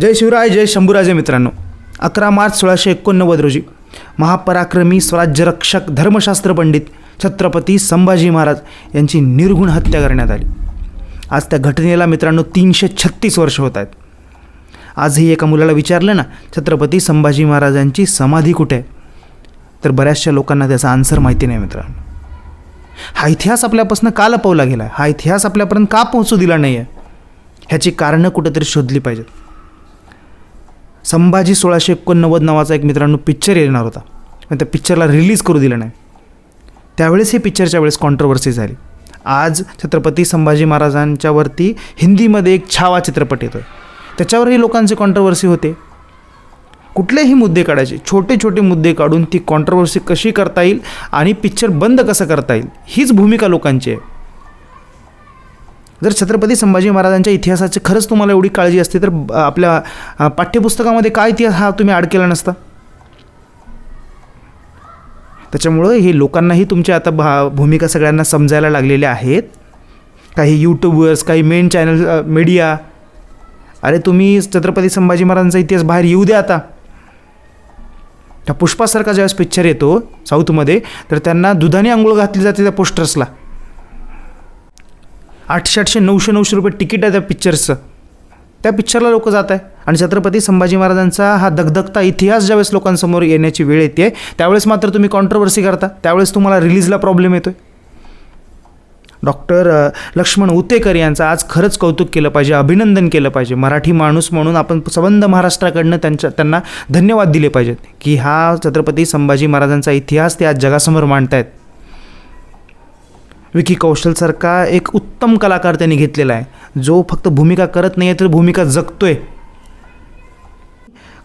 जय शिवराय जय शंभूराजे मित्रांनो. अकरा मार्च सोळाशे एकोणनव्वद रोजी महापराक्रमी स्वराज्यरक्षक धर्मशास्त्र पंडित छत्रपती संभाजी महाराज यांची निर्गुण हत्या करण्यात आली. आज त्या घटनेला मित्रांनो तीनशे छत्तीस वर्ष होत आहेत. आजही एका मुलाला विचारलं ना छत्रपती संभाजी महाराजांची समाधी कुठे आहे? तर बऱ्याचशा लोकांना त्याचा आन्सर माहिती नाही मित्रांनो. हा इतिहास आपल्यापासून का लपवला गेला हा इतिहास आपल्यापर्यंत का पोहोचू दिला नाही आहे ह्याची कारणं कुठंतरी शोधली पाहिजेत. संभाजी सोळाशे एकोणनव्वद नावाचा एक मित्रांनो पिक्चर येणार होता. पण त्या पिक्चरला रिलीज करू दिलं नाही. त्यावेळेस हे पिक्चरच्या वेळेस कॉन्ट्रोवर्सी झाली. आज छत्रपती संभाजी महाराजांच्यावरती हिंदीमध्ये एक छावा चित्रपट येतो त्याच्यावरही लोकांचे कॉन्ट्रोवर्सी होते. कुठलेही मुद्दे काढायचे छोटे छोटे मुद्दे काढून ती कॉन्ट्रोवर्सी कशी करता येईल आणि पिक्चर बंद कसं करता येईल हीच भूमिका लोकांची आहे. जर छत्रपती संभाजी महाराजांच्या इतिहासाची खरंच तुम्हाला एवढी काळजी असते तर ब- आपल्या पाठ्यपुस्तकामध्ये काय इतिहास हा तुम्ही ॲड केला नसता? त्याच्यामुळं हे लोकांनाही तुमच्या आता भा भूमिका सगळ्यांना समजायला लागलेल्या आहेत. काही यूट्यूबर्स काही मेन चॅनल मीडिया अरे तुम्ही छत्रपती संभाजी महाराजांचा इतिहास बाहेर येऊ द्या आता. त्या पुष्पासारखा ज्यावेळेस पिक्चर येतो साऊथमध्ये तर त्यांना दुधाने आंघोळ घातली जाते त्या पोस्टर्सला आठशे आठशे नऊशे नऊशे रुपये तिकीट आहे त्या पिक्चरचं त्या पिक्चरला लोक जात आहे. आणि छत्रपती संभाजी महाराजांचा हा दगदगता इतिहास ज्यावेळेस लोकांसमोर येण्याची वेळ येते त्यावेळेस मात्र तुम्ही कॉन्ट्रोवर्सी करता. त्यावेळेस तुम्हाला रिलीजला प्रॉब्लेम येतो आहे डॉक्टर लक्ष्मण उतेकर यांचं आज खरंच कौतुक केलं पाहिजे अभिनंदन केलं पाहिजे. मराठी माणूस म्हणून आपण सबंध महाराष्ट्राकडनं त्यांच्या त्यांना धन्यवाद दिले पाहिजेत की हा छत्रपती संभाजी महाराजांचा इतिहास ते आज जगासमोर मांडतायत. विकी कौशलसारखा एक उत्तम कलाकार त्यांनी घेतलेला आहे. जो फक्त भूमिका करत नाही आहे तर भूमिका जगतोय.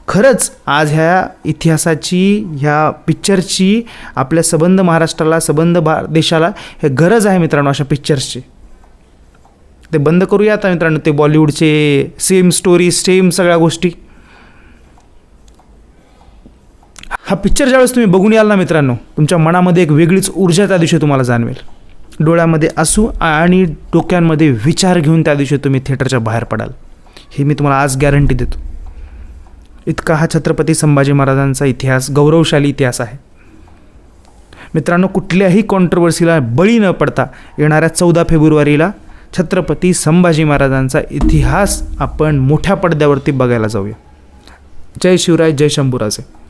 खरंच आज ह्या इतिहासाची ह्या पिक्चरची आपल्या सबंध महाराष्ट्राला सबंध भा देशाला हे गरज आहे मित्रांनो अशा पिक्चर्सची ते बंद करूया आता मित्रांनो ते बॉलिवूडचे सेम स्टोरी सेम सगळ्या गोष्टी. हा पिक्चर ज्यावेळेस तुम्ही बघून याल ना मित्रांनो तुमच्या मनामध्ये एक वेगळीच ऊर्जा त्या दिवशी तुम्हाला जाणवेल. डोळ्यामध्ये असू आणि डोक्यांमध्ये विचार घेऊन त्या दिवशी तुम्ही थिएटरच्या बाहेर पडाल. हे मी तुम्हाला आज गॅरंटी देतो. इतका हा छत्रपती संभाजी महाराजांचा इतिहास गौरवशाली इतिहास आहे. मित्रांनो कुठल्याही कॉन्ट्रोवर्सीला बळी न पडता येणाऱ्या चौदा फेब्रुवारीला छत्रपती संभाजी महाराजांचा इतिहास आपण मोठ्या पडद्यावरती बघायला जाऊया. जय शिवराय जय शंभूराजे.